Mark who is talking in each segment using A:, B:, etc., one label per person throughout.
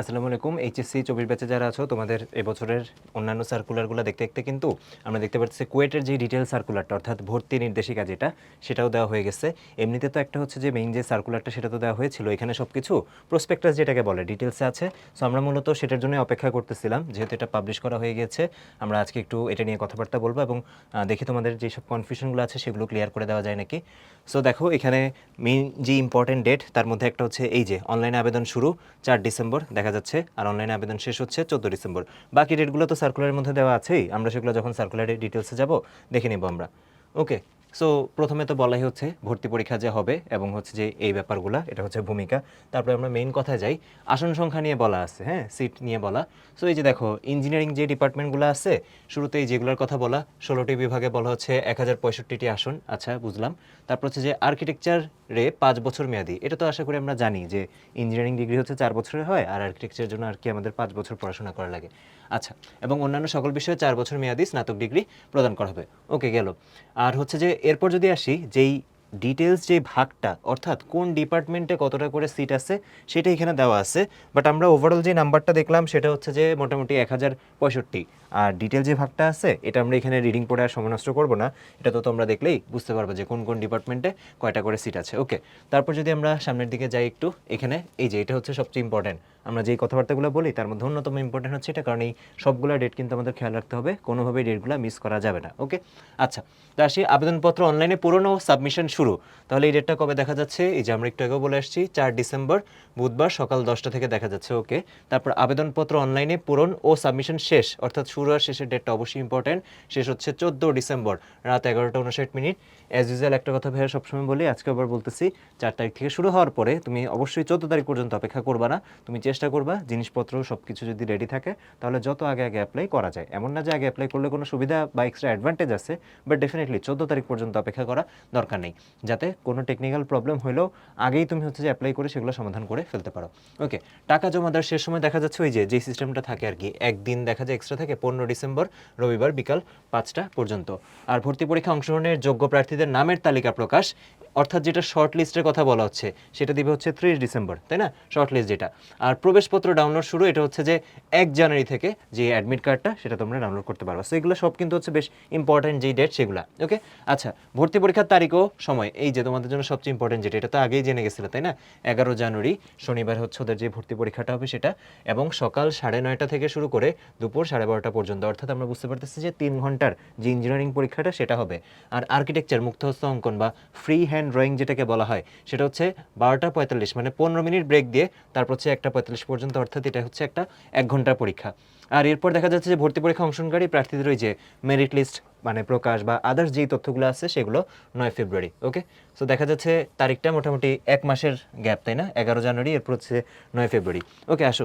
A: আসসালামু আলাইকুম এইচএসসি চব্বিশ ব্যাচে যারা আছো, তোমাদের এবছরের অন্যান্য সার্কুলারগুলো দেখতে দেখতে কিন্তু আমরা দেখতে পাচ্ছি কুয়েটের যে ডিটেল সার্কুলারটা অর্থাৎ ভর্তি নির্দেশিকা যেটা, সেটাও দেওয়া হয়ে গেছে। এমনিতে তো একটা হচ্ছে যে মেইন যে সার্কুলারটা সেটা তো দেওয়া হয়েছিল। এখানে সব কিছু প্রসপেক্টাস যেটাকে বলে ডিটেলসে আছে। সো আমরা মূলত সেটার জন্য অপেক্ষা করতেছিলাম, যেহেতু এটা পাবলিশ করা হয়ে গেছে। আমরা আজকে একটু এটা নিয়ে কথাবার্তা বলব এবং দেখি তোমাদের যেসব কনফিউশনগুলো আছে, সেগুলো ক্লিয়ার করে দেওয়া যায় নাকি? সো দেখো, এখানে মেইন যে ইম্পর্টেন্ট ডেট তার মধ্যে একটা হচ্ছে এই যে অনলাইনে আবেদন শুরু, চার ডিসেম্বর। দেখা যাচ্ছে আর অনলাইনে আবেদন শেষ হচ্ছে চোদ্দ ডিসেম্বর। বাকি ডেটগুলো তো সার্কুলারের মধ্যে দেওয়া আছেই। আমরা সেগুলো যখন সার্কুলারের ডিটেলসে যাব, দেখে নেব আমরা। ওকে সো প্রথমে তো বলাই হচ্ছে ভর্তি পরীক্ষা যে হবে এবং হচ্ছে যে এই ব্যাপারগুলো, এটা হচ্ছে ভূমিকা। তারপরে আমরা মেইন কথায় যাই। আসন সংখ্যা নিয়ে বলা আছে হ্যাঁ? সিট নিয়ে বলা। সো এই যে দেখো ইঞ্জিনিয়ারিং যে ডিপার্টমেন্টগুলো আছে, শুরুতেই যেগুলোর কথা বলা, ষোলোটি বিভাগে বলা হচ্ছে এক হাজার পঁয়ষট্টিটি আসন। আচ্ছা বুঝলাম। তারপর হচ্ছে যে আর্কিটেকচারে পাঁচ বছর মেয়াদি। এটা তো আশা করি আমরা জানি যে ইঞ্জিনিয়ারিং ডিগ্রি হচ্ছে চার বছরের হয়, আর আর্কিটেকচারের জন্য আর কি আমাদের পাঁচ বছর পড়াশোনা করা লাগে। আচ্ছা এবং অন্যান্য সকল বিষয়ে চার বছর মেয়াদি স্নাতক ডিগ্রি প্রদান করা হবে। ওকে, গেল। আর হচ্ছে যে, এরপর যদি আসি, যেই ডিটেলস যে ভাগটা, অর্থাৎ কোন ডিপার্টমেন্টে কতটা করে সিট আছে, সেটা এখানে দেওয়া আছে। বাট আমরা ওভারঅল যে নাম্বারটা দেখলাম, সেটা হচ্ছে যে মোটামুটি এক হাজার পঁয়ষট্টি। আর ডিটেল যে ভাগটা আছে, এটা আমরা এখানে রিডিং পড়ে আর সময় নষ্ট করব না। এটা তো তোমরা দেখলেই বুঝতে পারবে যে কোন কোন ডিপার্টমেন্টে কয়টা করে সিট আছে। ওকে, তারপর যদি আমরা সামনের দিকে যাই একটু, এখানে, এই যে, এটা হচ্ছে সবচেয়ে ইম্পর্টেন্ট আমরা যেই কথাবার্তাগুলো বলি, তার মধ্যে অন্যতম ইম্পর্টেন্ট হচ্ছে এটা, কারণ এই সবগুলো ডেট কিন্তু আমাদের খেয়াল রাখতে হবে। কোনোভাবেই ডেটগুলো মিস করা যাবে না ওকে আচ্ছা তো আসি, আবেদনপত্র অনলাইনে পুরনো সাবমিশন শুরু। তাহলে এই ডেটটা কবে দেখা যাচ্ছে? এই যে আমরা একটু আগেও বলে আসছি, চার ডিসেম্বর, বুধবার সকাল দশটা থেকে দেখা যাচ্ছে ওকে তারপর আবেদনপত্র অনলাইনে পূরণ ও সাবমিশন শেষ, অর্থাৎ শুরু আর শেষের ডেটটা অবশ্যই ইম্পর্টেন্ট শেষ হচ্ছে চোদ্দ ডিসেম্বর, রাত এগারোটা উনষাট মিনিট। অ্যাজ ইউজুয়াল একটা কথা ভাইয়া সবসময় বলি, আজকে আবার বলতেছি, চার তারিখ থেকে শুরু হওয়ার পরে তুমি অবশ্যই চোদ্দ তারিখ পর্যন্ত অপেক্ষা করবা না। তুমি চেষ্টা করবা, জিনিসপত্র সব কিছু যদি রেডি থাকে, তাহলে যত আগে আগে অ্যাপ্লাই করা যায়। এমন না যে আগে অ্যাপ্লাই করলে কোনো সুবিধা বা এক্সট্রা অ্যাডভান্টেজ আছে বাট ডেফিনেটলি চোদ্দ তারিখ পর্যন্ত অপেক্ষা করা দরকার নেই। যাতে কোনো টেকনিক্যাল প্রবলেম হলেও আগেই তুমি হচ্ছে যে অ্যাপ্লাই করে সেগুলো সমাধান করে ফেলতে পারো। ওকে টাকা জমা দেওয়ার শেষ সময় দেখা যাচ্ছে ওই যে যে সিস্টেমটা থাকে আর কি, একদিন দেখা যায় এক্সট্রা থাকে পনেরো ডিসেম্বর, রবিবার বিকাল পাঁচটা পর্যন্ত। আর ভর্তি পরীক্ষা অংশগ্রহণের যোগ্য প্রার্থীদের নামের তালিকা প্রকাশ, অর্থাৎ যেটা শর্ট লিস্টের কথা বলা হচ্ছে, সেটা দিবে হচ্ছে ত্রিশ ডিসেম্বর, তাই না? শর্ট লিস্ট যেটা। আর প্রবেশপত্র ডাউনলোড শুরু, এটা হচ্ছে যে এক জানুয়ারি থেকে যে অ্যাডমিট কার্ডটা সেটা তোমরা ডাউনলোড করতে পারবে। সো এগুলো সব কিন্তু হচ্ছে বেশ ইম্পর্টেন্ট যেই ডেট সেগুলো ওকে আচ্ছা ভর্তি পরীক্ষার তারিখ ও সময়, এই যে তোমাদের জন্য সবচেয়ে ইম্পর্টেন্ট যেটা, এটা তো আগেই জেনে গেছিলে, তাই না? এগারো জানুয়ারি, শনিবার হচ্ছে ওদের যে ভর্তি পরীক্ষাটা হবে সেটা, এবং সকাল সাড়ে নয়টা থেকে শুরু করে দুপুর সাড়ে বারোটা পর্যন্ত, অর্থাৎ আমরা বুঝতে পারতেছি যে তিন ঘণ্টার যে ইঞ্জিনিয়ারিং পরীক্ষাটা, সেটা হবে। আর আর্কিটেকচার মুক্তহস্ত অঙ্কন বা ফ্রি হ্যান্ড ড্রয়িং যেটাকে বলা হয়, সেটা হচ্ছে বারোটা পঁয়তাল্লিশ মানে পনেরো মিনিট ব্রেক দিয়ে, তারপর হচ্ছে একটা পর্যন্ত, অর্থাৎ এটা হচ্ছে একটা এক ঘণ্টার পরীক্ষা। আর এরপর দেখা যাচ্ছে যে ভর্তি পরীক্ষা অংশগ্রহণকারী প্রার্থীদের ওই যে মেরিট লিস্ট মানে প্রকাশ বা আদার্স যেই তথ্যগুলো আছে সেগুলো নয় ফেব্রুয়ারি ওকে সো দেখা যাচ্ছে তারিখটা মোটামুটি এক মাসের গ্যাপ তাই না? এগারো জানুয়ারি, এরপর হচ্ছে নয় ফেব্রুয়ারি। ওকে আসো।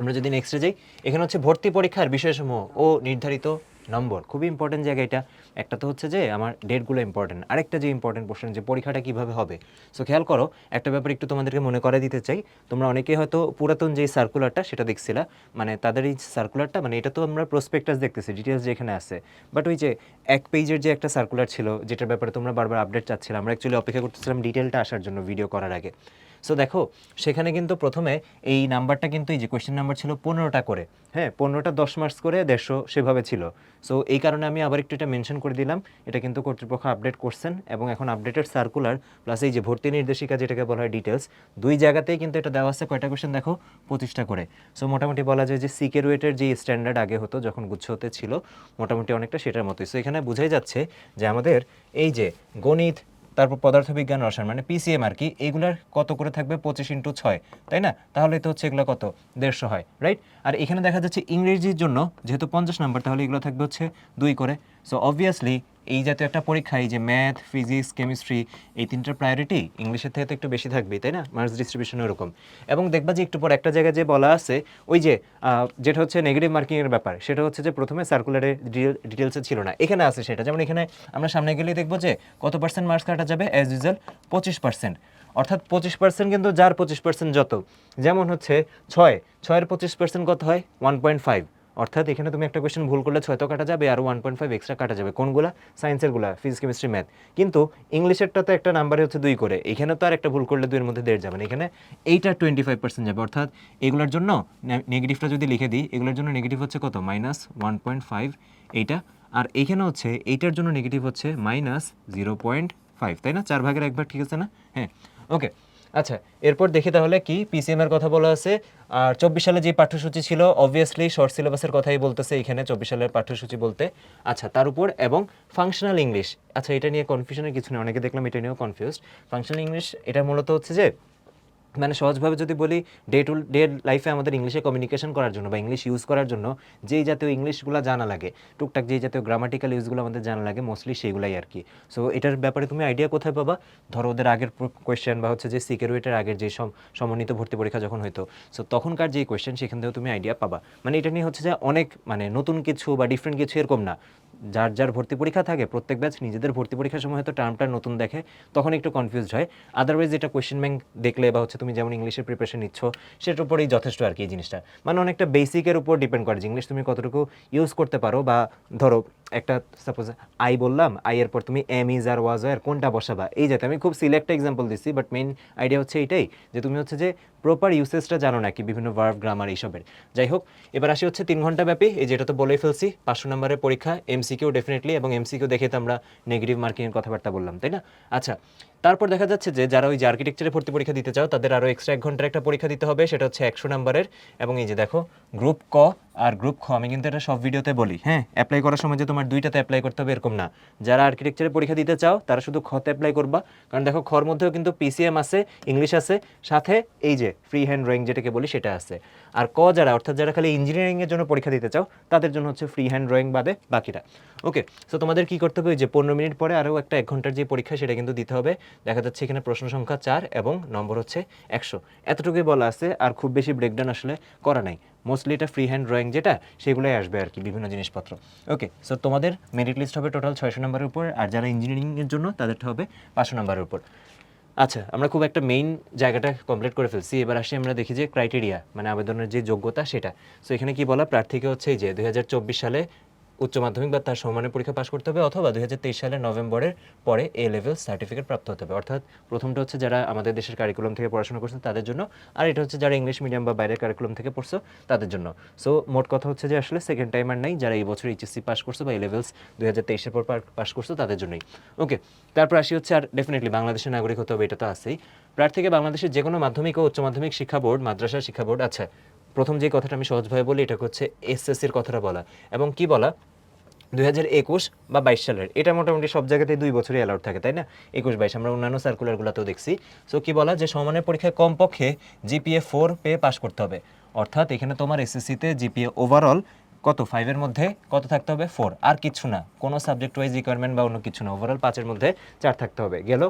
A: আমরা যদি নেক্সটে যাই, এখানে হচ্ছে ভর্তি পরীক্ষার বিষয়সমূহ ও নির্ধারিত নম্বর, খুবই ইম্পর্টেন্ট জায়গা এটা। একটা তো হচ্ছে যে আমার ডেটগুলো ইম্পর্টেন্ট আরেকটা যে ইম্পর্টেন্ট কোশ্চেন যে পরীক্ষাটা কীভাবে হবে। সো খেয়াল করো, একটা ব্যাপার একটু তোমাদেরকে মনে করে দিতে চাই। তোমরা অনেকেই হয়তো পুরাতন যে সার্কুলারটা সেটা দেখছিলা। মানে তাদের এই সার্কুলারটা মানে এটা তো আমরা প্রসপেক্টাস দেখতেছি ডিটেলস যেখানে আছে। বাট ওই যে এক পেজের যে একটা সার্কুলার ছিল, যেটার ব্যাপারে তোমরা বারবার আপডেট চাচ্ছিলাম আমরা অ্যাকচুয়ালি অপেক্ষা করতেছিলাম ডিটেলটা আসার জন্য ভিডিও করার আগে। সো দেখো, সেখানে কিন্তু প্রথমে এই নাম্বারটা কিন্তু এই যে কোয়েশ্চেন নাম্বার ছিল পনেরোটা করে। হ্যাঁ পনেরোটা দশ মার্কস করে দেড়শো সেভাবে ছিল। সো এই কারণে আমি আবার একটু এটা মেনশন করে দিলাম। এটা কিন্তু কর্তৃপক্ষ আপডেট করছেন এবং এখন আপডেটেড সার্কুলার প্লাস এই যে ভর্তি নির্দেশিকা যেটাকে বলা হয় ডিটেলস দুই জায়গাতেই কিন্তু এটা দেওয়া আছে। কয়টা কোয়েশ্চেন দেখো, পঁচিশটা করে। সো মোটামুটি বলা যায় যে সিকে রুয়েটের যে স্ট্যান্ডার্ড আগে হতো, যখন গুচ্ছ হতে ছিল, মোটামুটি অনেকটা সেটার মতোই। সো এখানে বোঝাই যাচ্ছে যে আমাদের এই যে গণিত তারপর পদার্থবিজ্ঞান রসায়ন মানে পিসিএম আর কি, এগুলার কত করে থাকবে? পঁচিশ ইন্টু ছয়, তাই না? তাহলে তো হচ্ছে এগুলো কত? দেড়শো হয় রাইট আর এখানে দেখা যাচ্ছে ইংরেজির জন্য, যেহেতু পঞ্চাশ নাম্বার, তাহলে এগুলো থাকবে হচ্ছে দুই করে। সো অবভিয়াসলি এই জাতীয় একটা পরীক্ষা, এই যে ম্যাথ ফিজিক্স কেমিস্ট্রি এই তিনটার প্রায়োরিটি ইংলিশের থেকে তো একটু বেশি থাকবেই তাই না? মার্কস ডিস্ট্রিবিউশন ওরকম এবং দেখবা যে একটু পর একটা জায়গায় যে বলা আছে, ওই যে যেটা হচ্ছে নেগেটিভ মার্কিংয়ের ব্যাপার, সেটা হচ্ছে যে প্রথমে সার্কুলারে ডিটেলসে ছিল না। এখানে আছে সেটা। যেমন এখানে আমরা সামনে গেলেই দেখব যে কত পার্সেন্ট মার্কস কাটা যাবে? অ্যাজ ইউজুয়াল পঁচিশ পার্সেন্ট অর্থাৎ পঁচিশ পার্সেন্ট কিন্তু যার পঁচিশ পার্সেন্ট যত। যেমন হচ্ছে ছয়, ছয়ের পঁচিশ পার্সেন্ট কত হয়? ওয়ান পয়েন্ট ফাইভ অর্থাৎ এখানে তুমি একটা কোয়েশ্চেন ভুল করলে ছয় তো কাটা যাবে আর ওয়ান পয়েন্ট ফাইভ এক্সট্রা কাটা যাবে। কোনগুলা? সায়েন্সেরগুলা ফিজিক্স কেমিস্ট্রি ম্যাথ কিন্তু ইংলিশেরটা তো একটা নাম্বারে হচ্ছে দুই করে। এখানে তো আর একটা ভুল করলে দুইয়ের মধ্যে দেড় যাবে না। এখানে এইটা টোয়েন্টি ফাইভ পার্সেন্ট যাবে। অর্থাৎ এগুলোর জন্য নেগেটিভটা যদি লিখে দিই, এগুলোর জন্য নেগেটিভ হচ্ছে কত? মাইনাস ওয়ান পয়েন্ট ফাইভ এইটা। আর এইখানে হচ্ছে এইটার জন্য নেগেটিভ হচ্ছে মাইনাস জিরো পয়েন্ট ফাইভ তাই না? চার ভাগের একবার ঠিক আছে না? হ্যাঁ। ওকে আচ্ছা এরপর দেখি তাহলে কি পিসিএম এর কথা বলা আছে। আর চব্বিশ সালে যে পাঠ্যসূচি ছিল অবভিয়াসলি শর্ট সিলেবাসের কথাই বলতেছে এখানে চব্বিশ সালের পাঠ্যসূচি বলতে। আচ্ছা তার উপর এবং ফাংশনাল ইংলিশ আচ্ছা এটা নিয়ে কনফিউশনের কিছু নেই, অনেকে দেখলাম এটা নিয়েও কনফিউজড ফাংশনাল ইংলিশ এটা মূলত হচ্ছে যে মানে সহজভাবে যদি বলি ডে টু ডে লাইফে আমাদের ইংলিশে কমিউনিকেশন করার জন্য বা ইংলিশ ইউজ করার জন্য যেই জাতীয় ইংলিশগুলো জানা লাগে, টুকটাক যেই জাতীয় গ্রামাটিক্যাল ইউজগুলো আমাদের জানা লাগে মোস্টলি সেইগুলাই আর কি। সো এটার ব্যাপারে তুমি আইডিয়া কোথায় পাবা? ধরো ওদের আগের কোয়েশ্চেন বা হচ্ছে যে সিকিউরিটির আগের যে সম, সমন্বিত ভর্তি পরীক্ষা যখন হতো সো তখনকার যে কোয়েশ্চেন সেখান থেকেও তুমি আইডিয়া পাবা। মানে এটা নিয়ে হচ্ছে যে অনেক মানে নতুন কিছু বা ডিফারেন্ট কিছু এরকম না। যার যার ভর্তি পরীক্ষা থাকে, প্রত্যেক ব্যাচ নিজেদের ভর্তি পরীক্ষার সময় হয়তো টার্মটা নতুন দেখে, তখন একটু কনফিউজড হয়। আদারওয়াইজ যেটা কোয়েশ্চেন ব্যাংক দেখলে বা হচ্ছে তুমি যেমন ইংলিশের প্রিপারেশন নিচ্ছ, সেটার উপরেই যথেষ্ট আর কি এই জিনিসটা। মানে অনেকটা বেসিকের উপর ডিপেন্ড করে যে ইংলিশ তুমি কতটুকু ইউজ করতে পারো বা ধরো একটা সাপোজ আই বললাম আই এর পর তুমি এম ইজ আর ওয়াজ আর কোনটা বসাবা? এই যাতে আমি খুব সিলেক্ট এক্সাম্পল দিচ্ছি বাট মেইন আইডিয়া হচ্ছে এটাই, যে তুমি হচ্ছে যে প্রপার ইউসেজটা জানো নাকি, বিভিন্ন ভার্ব গ্রামার এইসবের। যাই হোক, এবার আসি হচ্ছে তিন ঘণ্টা ব্যাপী, এই যেটা তো বলেই ফেলছি, পাঁচশো নম্বরের পরীক্ষা এমসিকিউ ডেফিনেটলি এবং এমসিকিউ দেখে তো আমরা নেগেটিভ মার্কিংয়ের কথাবার্তা বললাম, তাই না? আচ্ছা তারপর দেখা যাচ্ছে যে যারা ওই যে আর্কিটেকচারে ভর্তি পরীক্ষা দিতে চাও, তাদের আরও এক্সট্রা এক ঘণ্টার একটা পরীক্ষা দিতে হবে। সেটা হচ্ছে একশো নম্বরের। এবং এই যে দেখো গ্রুপ ক আর গ্রুপ খ, আমি কিন্তু এটা সব ভিডিওতে বলি হ্যাঁ? অ্যাপ্লাই করার সময় যে তোমার দুইটাতে অ্যাপ্লাই করতে হবে এরকম না। যারা আর্কিটেকচারে পরীক্ষা দিতে চাও, তারা শুধু খতে অ্যাপ্লাই করবা। কারণ দেখো, খর মধ্যেও কিন্তু পিসিএম আছে ইংলিশ আছে, সাথে এই যে ফ্রি হ্যান্ড ড্রয়িং যেটাকে বলি, সেটা আছে। আর ক যারা, অর্থাৎ যারা খালি ইঞ্জিনিয়ারিংয়ের জন্য পরীক্ষা দিতে চাও, তাদের জন্য হচ্ছে ফ্রি হ্যান্ড ড্রয়িং বাদে বাকিটা। ওকে সো তোমাদের কি করতে হবে? যে পনেরো মিনিট পরে আরও একটা এক ঘণ্টার যে পরীক্ষা, সেটা কিন্তু দিতে হবে। দেখা যাচ্ছে এখানে প্রশ্ন সংখ্যা চার এবং নম্বর হচ্ছে একশো। এতটুকুই বলা আছে, আর খুব বেশি ব্রেকডাউন আসলে করা নাই। মোস্টলি এটা ফ্রি হ্যান্ড ড্রয়িং যেটা, সেগুলোই আসবে আর কি, বিভিন্ন জিনিসপত্র। ওকে সো তোমাদের মেরিট লিস্ট হবে টোটাল ছয়শো নম্বরের উপর, আর যারা ইঞ্জিনিয়ারিংয়ের জন্য তাদেরটা হবে পাঁচশো নম্বরের উপর। আচ্ছা আমরা খুব একটা মেইন জায়গাটা কমপ্লিট করে ফেলছি। এবার আসি আমরা দেখি যে ক্রাইটেরিয়া মানে আবেদনের যে যোগ্যতা সেটা। সো এখানে কি বলা, প্রার্থীকে হচ্ছে যে দুই হাজার চব্বিশ সালে উচ্চ মাধ্যমিক বা তার সমানের পরীক্ষা পাশ করতে হবে অথবা দুই হাজার তেইশ সালের নভেম্বরের পরে এ লেভেল সার্টিফিকেট প্রাপ্ত হতে হবে। অর্থাৎ প্রথমটা হচ্ছে যারা আমাদের দেশের কারিকুলাম থেকে পড়াশোনা করছে তাদের জন্য, আর এটা হচ্ছে যারা ইংলিশ মিডিয়াম বা বাইরের কারিকুলাম থেকে পড়ছো তাদের জন্য। সো মোট কথা হচ্ছে যে আসলে সেকেন্ড টাইম আর নাই, যারা এই বছর এইচএসসি পাস করছ বা এ লেভেলস দুই হাজার তেইশের পর পাস করছ তাদের জন্যই। ওকে তারপর আসি হচ্ছে আর ডেফিনেটলি বাংলাদেশের নাগরিক হতে হবে, এটা তো আছেই। প্রার্থীকে বাংলাদেশের যে কোনো মাধ্যমিক ও উচ্চ মাধ্যমিক শিক্ষা বোর্ড, মাদ্রাসা শিক্ষা বোর্ড আচ্ছা প্রথম যে কথাটা আমি সহজভাবে বলি এটা হচ্ছে এসএসসির কথাটা বলা। এবং কি বলা? দুই হাজার একুশ বা বাইশ সালের। এটা মোটামুটি সব জায়গাতেই দুই বছরই অ্যালাউড থাকে, তাই না? একুশ বাইশ, আমরা অন্যান্য সার্কুলারগুলোতেও দেখছি। সো কি বলা? যে সমানের পরীক্ষায় কমপক্ষে জিপিএ ফোর পেয়ে পাশ করতে হবে। অর্থাৎ এখানে তোমার এসএসসিতে জিপিএ ওভারঅল কত? ফাইভের মধ্যে কত থাকতে হবে? ফোর আর কিচ্ছু না। কোনো সাবজেক্ট ওয়াইজ রিকোয়ারমেন্ট বা অন্য কিছু না। ওভারঅল পাঁচের মধ্যে চার থাকতে হবে। গেল?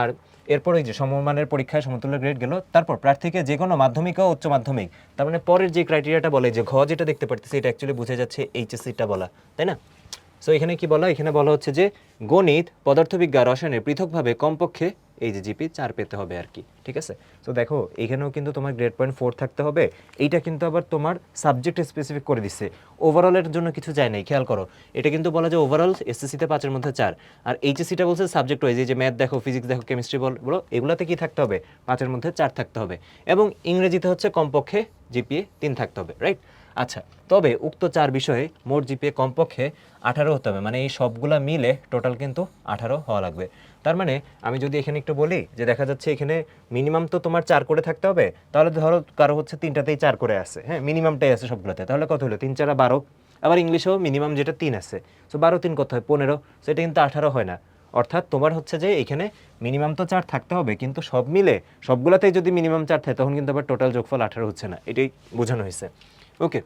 A: আর এরপর যে সমমানের পরীক্ষায় সমতুল্য গ্রেড গেল। তারপর প্রার্থীকে যে কোনো মাধ্যমিক ও উচ্চ মাধ্যমিক, তার মানে পরের যে ক্রাইটেরিয়াটা বলে, যে ঘ যেটা দেখতে পারতেছি, এটা অ্যাকচুয়ালি বুঝে যাচ্ছে এইচএসসিটা বলা, তাই না? সো এখানে কি বলা? এখানে বলা হচ্ছে যে গণিত পদার্থবিজ্ঞান রসায়নের পৃথকভাবে কমপক্ষে এই যে জিপি চার পেতে হবে আর কি, ঠিক আছে? তো দেখো, এখানেও কিন্তু তোমার গ্রেড পয়েন্ট ফোর থাকতে হবে। এইটা কিন্তু আবার তোমার সাবজেক্ট স্পেসিফিক করে দিচ্ছে ওভারঅলের জন্য কিছু চাই নাই, খেয়াল করো। এটা কিন্তু বলা যায় ওভারঅল এসএসসিতে পাঁচের মধ্যে চার। আর এইচএসসিটা বলছে সাবজেক্ট ওয়াইজ এই যে ম্যাথ দেখো ফিজিক্স দেখো কেমিস্ট্রি বল, বলো, এগুলোতে কি থাকতে হবে? পাঁচের মধ্যে চার থাকতে হবে। এবং ইংরেজিতে হচ্ছে কমপক্ষে জিপিএ তিন থাকতে হবে রাইট আচ্ছা তবে উক্ত চার বিষয়ে মোট জিপিএ কমপক্ষে আঠারো হতে হবে। মানে এই সবগুলা মিলে টোটাল কিন্তু আঠারো হওয়া লাগবে। তার মানে আমি যদি এখানে একটু বলি যে দেখা যাচ্ছে এখানে মিনিমাম তো তোমার চার করে থাকতে হবে, তাহলে ধরো কারও হচ্ছে তিনটাতেই চার করে আছে হ্যাঁ? মিনিমামটাই আছে সবগুলোতে, তাহলে কত হলো? তিন চারা বারো। আবার ইংলিশেও মিনিমাম যেটা তিন আছে। সো বারো তিন কত হয়? পনেরো। সেটা কিন্তু আঠারো হয় না। অর্থাৎ তোমার হচ্ছে যে এখানে মিনিমাম তো চার থাকতে হবে, কিন্তু সব মিলে সবগুলোতেই যদি মিনিমাম চার থাকে, তখন কিন্তু আবার টোটাল যোগফল আঠারো হচ্ছে না। এটাই বোঝানো হয়েছে। ওকে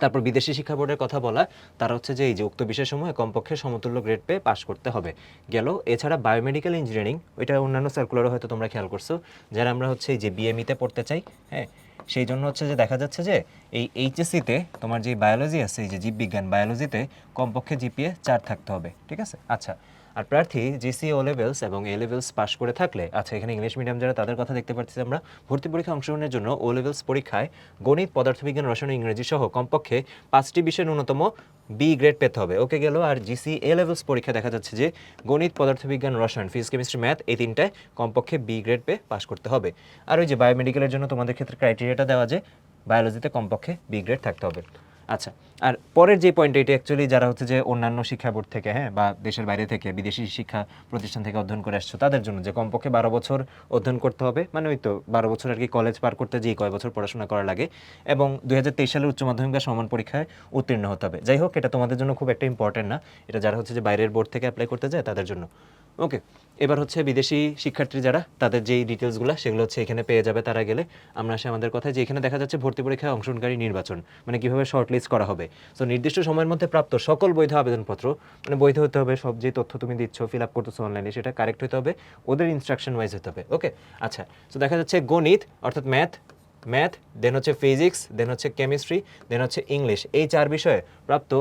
A: তারপর বিদেশি শিক্ষা বোর্ডের কথা বলা, তারা হচ্ছে যে এই যে উক্ত বিষয়সমূহে কমপক্ষে সমতুল্য গ্রেড পেয়ে পাশ করতে হবে। গেল, এছাড়া বায়োমেডিক্যাল ইঞ্জিনিয়ারিং ওইটা অন্যান্য সার্কুলারও হয়তো তোমরা খেয়াল করছ, যারা আমরা হচ্ছে এই যে বিএমইতে পড়তে চাই হ্যাঁ সেই জন্য হচ্ছে যে দেখা যাচ্ছে যে এই এইচএসসিতে তোমার যে বায়োলজি আছে, এই যে জীববিজ্ঞান বায়োলজিতে কমপক্ষে জিপিএ চার থাকতে হবে, ঠিক আছে? আচ্ছা আর প্রার্থী জিসি ও লেভেলস এবং এ লেভেলস পাস করে থাকলে আচ্ছা এখানে ইংলিশ মিডিয়াম যারা তাদের কথা দেখতে পাচ্ছি আমরা, ভর্তি পরীক্ষা অংশগ্রহণের জন্য ও লেভেলস পরীক্ষায় গণিত, পদার্থবিজ্ঞান, রসায়ন, ইংরেজি সহ কমপক্ষে পাঁচটি বিষয়ে ন্যূনতম বি গ্রেড পেতে হবে। ওকে গেল আর জিসি এ লেভেলস পরীক্ষা দেখা যাচ্ছে যে গণিত, পদার্থবিজ্ঞান, রসায়ন ফিজিক্স কেমিস্ট্রি ম্যাথ এই তিনটায় কমপক্ষে বি গ্রেড পেয়ে পাস করতে হবে। আর ওই যে বায়োমেডিক্যালের জন্য তোমাদের ক্ষেত্রে ক্রাইটেরিয়াটা দেওয়া যে বায়োলজিতে কমপক্ষে বি গ্রেড থাকতে হবে। আচ্ছা আর পরের যে পয়েন্ট এটা অ্যাকচুয়ালি যারা হচ্ছে যে অন্যান্য শিক্ষা বোর্ড থেকে হ্যাঁ বা দেশের বাইরে থেকে, বিদেশি শিক্ষা প্রতিষ্ঠান থেকে অধ্যয়ন করে আসছো, তাদের জন্য যে কমপক্ষে বারো বছর অধ্যয়ন করতে হবে মানে ওই তো বারো বছর আর কি কলেজ পার করতে যে কয় বছর পড়াশোনা করা লাগে, এবং দুই হাজার তেইশ সালের উচ্চ মাধ্যমিক সমান পরীক্ষায় উত্তীর্ণ হতে হবে। যাই হোক, এটা তোমাদের জন্য খুব একটা ইম্পর্টেন্ট না, এটা যারা হচ্ছে যে বাইরের বোর্ড থেকে অ্যাপ্লাই করতে যায় তাদের জন্য। ওকে এবার হচ্ছে বিদেশি শিক্ষার্থী যারা, তাদের যেই ডিটেলসগুলো সেগুলো হচ্ছে এখানে পেয়ে যাবে তারা গেলে। আমরা আসে আমাদের কথায় যে এখানে দেখা যাচ্ছে ভর্তি পরীক্ষায় অংশগ্রহণকারী নির্বাচন মানে কীভাবে শর্ট লিস্ট করা হবে। সো নির্দিষ্ট সময়ের মধ্যে প্রাপ্ত সকল বৈধ আবেদনপত্র মানে বৈধ হতে হবে, সব যে তথ্য তুমি দিচ্ছ ফিল আপ করতেছো অনলাইনে সেটা কারেক্ট হতে হবে, ওদের ইনস্ট্রাকশন ওয়াইজ হতে হবে। ওকে আচ্ছা সো দেখা যাচ্ছে গণিত, অর্থাৎ ম্যাথ ম্যাথ দেন হচ্ছে ফিজিক্স দেন হচ্ছে কেমিস্ট্রি দেন হচ্ছে ইংলিশ এই চার বিষয়ে প্রাপ্ত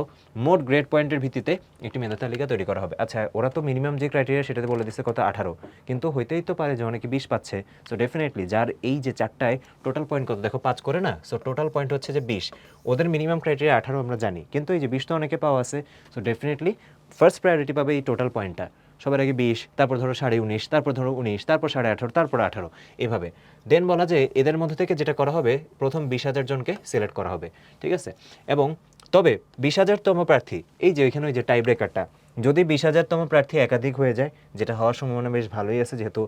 A: মোট গ্রেড পয়েন্টের ভিত্তিতে একটি মেধা তালিকা তৈরি করা হবে। আচ্ছা ওরা তো মিনিমাম যে ক্রাইটেরিয়া সেটাতে বলে দিচ্ছে কত? আঠারো। কিন্তু হইতেই তো পারে যে অনেকে বিশ পাচ্ছে। সো ডেফিনেটলি যার এই যে চারটায় টোটাল পয়েন্ট কত? দেখো, পাঁচ করে না? সো টোটাল পয়েন্ট হচ্ছে যে বিশ। ওদের মিনিমাম ক্রাইটেরিয়া আঠারো আমরা জানি। কিন্তু এই যে বিশ তো অনেকে পাওয়া আছে। সো ডেফিনেটলি ফার্স্ট প্রায়োরিটি পাবে এই টোটাল পয়েন্টটা সবার আগে বিশ, তারপর ধরো সাড়ে উনিশ, তারপর ধরো উনিশ, তারপর সাড়ে আঠারো, তারপর আঠারো। এভাবে। দেন বলা যে এদের মধ্যে থেকে যেটা করা হবে, প্রথম বিশ হাজার জনকে সিলেক্ট করা হবে, ঠিক আছে? এবং তবে বিশ হাজারতম প্রার্থী, এই যে ওইখানে ওই যে টাই ব্রেকারটা যদি বিশ হাজারতম প্রার্থী একাধিক হয়ে যায়, যেটা হওয়ার সম্ভাবনা বেশ ভালোই আছে, যেহেতু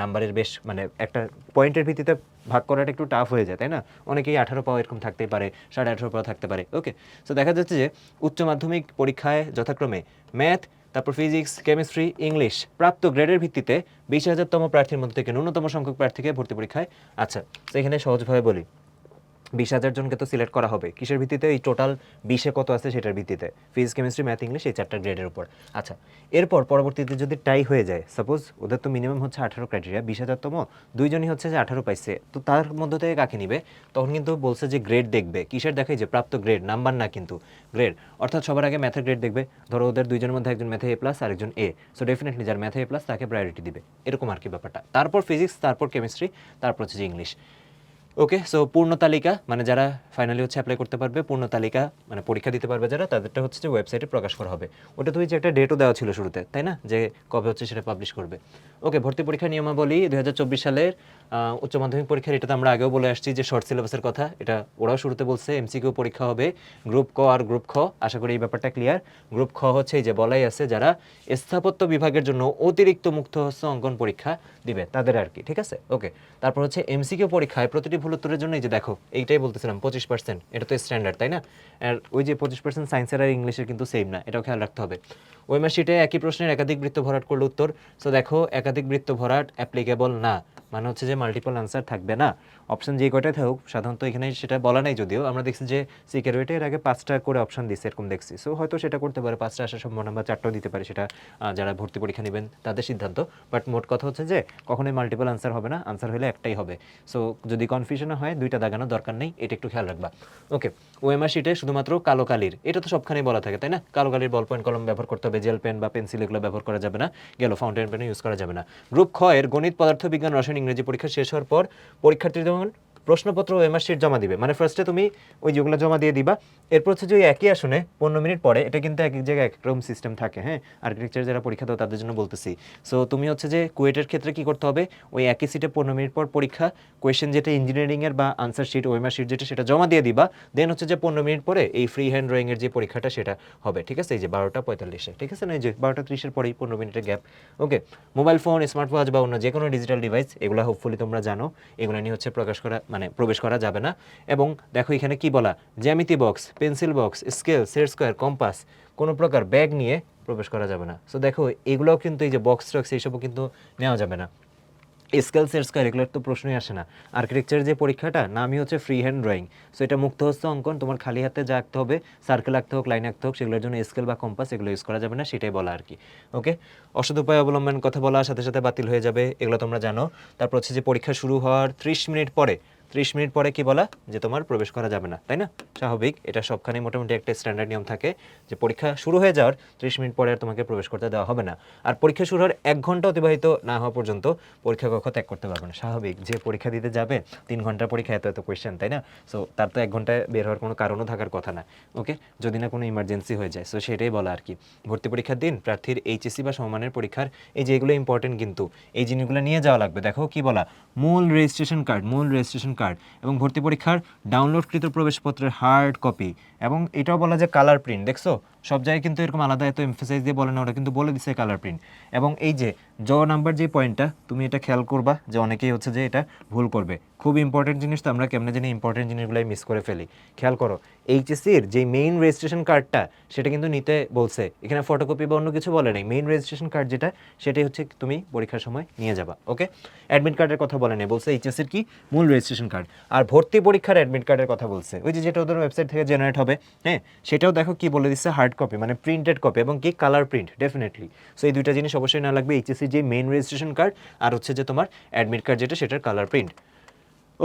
A: নাম্বারের বেশ মানে একটা পয়েন্টের ভিত্তিতে ভাগ করাটা একটু টাফ হয়ে যায়, তাই না? অনেকেই আঠারো পাওয়া এরকম থাকতেই পারে, সাড়ে আঠারো পাওয়া থাকতে পারে ওকে সো দেখা যাচ্ছে যে, উচ্চ মাধ্যমিক পরীক্ষায় যথাক্রমে ম্যাথ তারপর ফিজিক্স কেমিস্ট্রি ইংলিশ প্রাপ্ত গ্রেডের ভিত্তিতে বিশ হাজারতম প্রার্থীর মধ্যে থেকে ন্যূনতম সংখ্যক প্রার্থীকে ভর্তি পরীক্ষায় আচ্ছা এখানে সহজভাবে বলি। বিশ হাজার জনকে তো সিলেক্ট করা হবে। কিসের ভিত্তিতে? এই টোটাল বিশে কত আছে সেটার ভিত্তিতে। ফিজিক্স কেমিস্ট্রি ম্যাথ ইংলিশ এই চারটা গ্রেডের উপর। আচ্ছা এরপর পরবর্তীতে যদি টাই হয়ে যায় সাপোজ ওদের তো মিনিমাম হচ্ছে আঠারো ক্রাইটেরিয়া বিশ হাজারতম দুইজনই হচ্ছে যে আঠারো পাইছে। তো তার মধ্যে থেকে কাকে নিবে? তখন কিন্তু বলছে যে গ্রেড দেখবে। কিসের দেখাই যে প্রাপ্ত গ্রেড নাম্বার না কিন্তু গ্রেড অর্থাৎ সবার আগে ম্যাথের গ্রেড দেখবে। ধরো ওদের দুইজনের মধ্যে একজন ম্যাথে এ প্লাস আর একজন এ সো ডেফিনেটলি যার ম্যাথে এ প্লাস তাকে প্রায়োরিটি দিবে। এরকম আর কি ব্যাপারটা। তারপর ফিজিক্স তারপর কেমিস্ট্রি তারপর হচ্ছে ইংলিশ ওকে সো পূর্ণ তালিকা মানে যারা ফাইনালি হচ্ছে অ্যাপ্লাই করতে পারবে, পূর্ণ তালিকা মানে পরীক্ষা দিতে পারবে যারা, তাদেরটা হচ্ছে যে ওয়েবসাইটে প্রকাশ করা হবে। ওটা তো ওই যে একটা ডেটও দেওয়া ছিল শুরুতে, তাই না? যে কবে হচ্ছে সেটা পাবলিশ করবে। ওকে ভর্তি পরীক্ষা নিয়মাবলী দুই হাজার চব্বিশ সালের উচ্চ মাধ্যমিক পরীক্ষার, এটা তো আমরা আগেও বলে আসছি যে শর্ট সিলেবাসের কথা, এটা ওরাও শুরুতে বলছে এমসিকিউ পরীক্ষা হবে গ্রুপ ক আর গ্রুপ খ, আশা করি এই ব্যাপারটা ক্লিয়ার গ্রুপ খ হচ্ছে এই যে বলাই আছে যারা স্থাপত্য বিভাগের জন্য অতিরিক্ত মুক্ত হস্ত অঙ্কন পরীক্ষা দিবে, তাদের আর কি, ঠিক আছে? ওকে তারপর হচ্ছে এমসিকিউ পরীক্ষায় প্রতিটি উত্তরের জন্য এই যে দেখো, এইটাই বলতেছিলাম, পঁচিশ পার্সেন্ট এটা তো স্ট্যান্ডার্ড তাই না? আর ওই যে পঁচিশ পার্সেন্ট সায়েন্সের আর ইংলিশের কিন্তু সেম না, এটাও খেয়াল রাখতে হবে। ওই মার্কশিটে একই প্রশ্নের একাধিক বৃত্ত ভরাট করলে উত্তর সো দেখো, একাধিক বৃত্ত ভরাট অ্যাপ্লিকেবল না মানে হচ্ছে যে মাল্টিপল আনসার থাকবে না। অপশন যে কয়টাই থাকুক, সাধারণত এখানে সেটা বলা নাই যদিও, আমরা দেখছি যে সিকের ওয়েটে এর আগে পাঁচটা করে অপশন দিচ্ছে এরকম দেখছি। সো হয়তো সেটা করতে পারে, পাঁচটা আসার সম্ভাবনা বা চারটাও দিতে পারে সেটা যারা ভর্তি পরীক্ষা নেবেন তাদের সিদ্ধান্ত। বাট মোট কথা হচ্ছে যে, কখনোই মাল্টিপল আনসার হবে না আনসার হলে একটাই হবে। সো যদি কনফিউশন হয়, দুইটা দাগানোর দরকার নেই, এটা একটু খেয়াল রাখবা। ওকে ওএমআর শিটে শুধুমাত্র কালো কালির, এটা তো সবখানেই বলা থাকে, তাই না? কালো কালির বল পয়েন্ট কলম ব্যবহার করতে হবে জেল পেন বা পেন্সিল এগুলো ব্যবহার করা যাবে না গেল ফাউন্টেন পেন ইউজ করা যাবে না। গ্রুপ খ এর গণিত পদার্থ বিজ্ঞান রসায়ন, ইংরেজি পরীক্ষা শেষ হওয়ার পর পরীক্ষার্থী যখন প্রশ্নপত্র ও এমআর শিট জমা দিবে। মানে ফার্স্টে তুমি ওই যেগুলো জমা দিয়ে দিবা। এরপর হচ্ছে যে একই আসনে পনেরো মিনিট পরে, এটা কিন্তু এক এক জায়গায় এক রকম সিস্টেম থাকে হ্যাঁ? আর্কিটেকচার যারা পরীক্ষা দাও তাদের জন্য বলতেছি। সো তুমি হচ্ছে যে কুয়েটের ক্ষেত্রে কি করতে হবে? ওই একই সিটে পনেরো মিনিট পর পরীক্ষা কোয়েশ্চেন যেটা ইঞ্জিনিয়ারিং এর বা আনসার শিট ওএমআর শিট যেটা, সেটা জমা দিয়ে দিবা। দেন হচ্ছে যে পনেরো মিনিট পরে এই ফ্রি হ্যান্ড ড্রয়িং এর যে পরীক্ষাটা, সেটা হবে, ঠিক আছে? এই যে বারোটা পঁয়তাল্লিশে, ঠিক আছে? না, এই যে বারোটা ত্রিশের পরেই পনেরো মিনিটের gap okay mobile phone smart watch বা অন্য যে কোনো ডিজিটাল ডিভাইস এগুলো হোপফুলি তোমরা জানো। এগুলো নিয়ে হচ্ছে প্রকাশ করা মানে প্রবেশ করা যাবে না। এবং দেখো এখানে কি বলা, জ্যামিতি box, pencil box, scale, set square, compass, কোনো প্রকার ব্যাগ নিয়ে প্রবেশ করা যাবে না। সো দেখো, এগুলোও কিন্তু এই যে বক্স টক্স এইসবও কিন্তু নেওয়া যাবে না। স্কেল, সেট স্কোয়ার, এগুলোর তো প্রশ্নই আসে না। আর্কিটেকচার যে পরীক্ষাটা, নামই হচ্ছে ফ্রি হ্যান্ড ড্রয়িং সো এটা মুক্ত হস্ত অঙ্কন, তোমার খালি হাতে যা আঁকতে হবে সার্কেল আঁকতে হোক লাইন আঁকতে হোক, সেগুলোর জন্য স্কেল বা কম্পাস, এগুলো ইউজ করা যাবে না, সেটাই বলা আর কি। ওকে অসৎ উপায় অবলম্বন কথা বলার সাথে সাথে বাতিল হয়ে যাবে, এগুলো তোমরা জানো। তারপর হচ্ছে যে পরীক্ষা শুরু হওয়ার ত্রিশ মিনিট পরে ত্রিশ মিনিট পরে কি বলা? যে তোমার প্রবেশ করা যাবে না, তাই না? স্বাভাবিক, এটা সবখানে মোটামুটি একটা স্ট্যান্ডার্ড নিয়ম থাকে যে পরীক্ষা শুরু হয়ে যাওয়ার ত্রিশ মিনিট পরে আর তোমাকে প্রবেশ করতে দেওয়া হবে না। আর পরীক্ষা শুরু হওয়ার এক ঘণ্টা অতিবাহিত না হওয়া পর্যন্ত পরীক্ষা কক্ষ ত্যাগ করতে পারবে না। স্বাভাবিক, যে পরীক্ষা দিতে যাবে, তিন ঘণ্টার পরীক্ষা এত এত কোয়েশ্চেন তাই না? সো তার তো এক ঘন্টায় বের হওয়ার কোনো কারণও থাকার কথা না ওকে যদি না কোনো ইমার্জেন্সি হয়ে যায় সো সেটাই বলা আর কি। ভর্তি পরীক্ষার দিন প্রার্থীর এইচএসসি বা সমমানের পরীক্ষার এই যে এগুলো ইম্পর্টেন্ট কিন্তু, এই জিনিসগুলো নিয়ে যাওয়া লাগবে। দেখো কি বলা? মূল রেজিস্ট্রেশন কার্ড মূল রেজিস্ট্রেশন কার্ড এবং ভর্তি পরীক্ষার ডাউনলোডকৃত প্রবেশপত্রের হার্ড কপি এবং এটাও বলা যায় কালার প্রিন্ট দেখছ? সব জায়গায় কিন্তু এরকম আলাদা এত এমফেসাইজ দিয়ে বলে না, ওরা কিন্তু বলে দিছে কালার প্রিন্ট এবং এই যে জ নাম্বার যে পয়েন্টটা তুমি এটা খেয়াল করবা যে অনেকেই হচ্ছে যে এটা ভুল করবে। খুব ইম্পর্টেন্ট জিনিস তো আমরা কেমনে জানি ইম্পর্টেন্ট জিনিসগুলাই মিস করে ফেলি। খেয়াল করো এইচএসসির যে মেইন রেজিস্ট্রেশন কার্ডটা সেটা কিন্তু নিতে বলছে। এখানে ফটোকপি বা অন্য কিছু বলে নেই। মেইন রেজিস্ট্রেশন কার্ড যেটা, সেটাই হচ্ছে তুমি পরীক্ষার সময় নিয়ে যাবা ওকে অ্যাডমিট কার্ডের কথা বলে নেই, বলছে এইচএসসির কি? মূল রেজিস্ট্রেশন কার্ড আর ভর্তি পরীক্ষার অ্যাডমিট কার্ডের কথা বলছে। ওই যে যেটা ওদের ওয়েবসাইট থেকে জেনারেট হবে হ্যাঁ? সেটাও দেখো কি বলে দিচ্ছে হার্ড কপি মানে প্রিন্টেড কপি এবং কি কালার প্রিন্ট ডেফিনেটলি সো এই দুইটা জিনিস অবশ্যই না লাগবে এইচএসসি যে মেইন রেজিস্ট্রেশন কার্ড আর হচ্ছে যে তোমার অ্যাডমিট কার্ড যেটা, সেটার কালার প্রিন্ট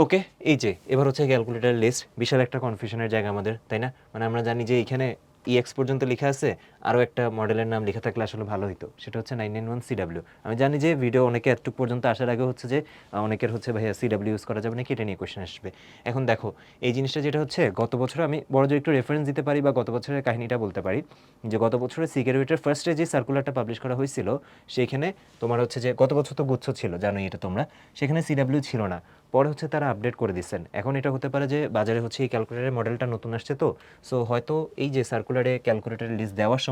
A: ওকে এই যে, এবার হচ্ছে ক্যালকুলেটার লিস্ট বিশাল একটা কনফিউশনের জায়গা আমাদের, তাই না? মানে আমরা জানি যে এখানে ইএক্স পর্যন্ত লেখা আছে আরও একটা মডেলের নাম লেখা থাকলে আসলে ভালো হতো সেটা হচ্ছে নাইন নাইন ওয়ান সিডাব্লিউ আমি জানি যে ভিডিও অনেকে এতটুকু পর্যন্ত আসার আগে হচ্ছে যে অনেকের হচ্ছে ভাইয়া সিডাব্লিউ ইউজ করা যাবে নাকি এটা নিয়ে কোয়েশ্চেন আসবে। এখন দেখো, এই জিনিসটা যেটা হচ্ছে, গত বছর আমি বড় একটু রেফারেন্স দিতে পারি বা গত বছরের কাহিনীটা বলতে পারি, যে গত বছরের সিকিউরিটির ফার্স্টে যে সার্কুলারটা পাবলিশ করা হয়েছিল, সেখানে তোমার হচ্ছে যে, গত বছর তো গুচ্ছ ছিল, জানোই এটা তোমরা, সেখানে সিডাব্লিউ ছিল না। পরে হচ্ছে তারা আপডেট করে দিচ্ছেন। এখন এটা হতে পারে যে, বাজারে হচ্ছে এই ক্যালকুলেটারের মডেলটা নতুন আসছে তো সো হয়তো এই যে সার্কুলারে ক্যালকুলেটারের লিস্ট দেওয়ার সময়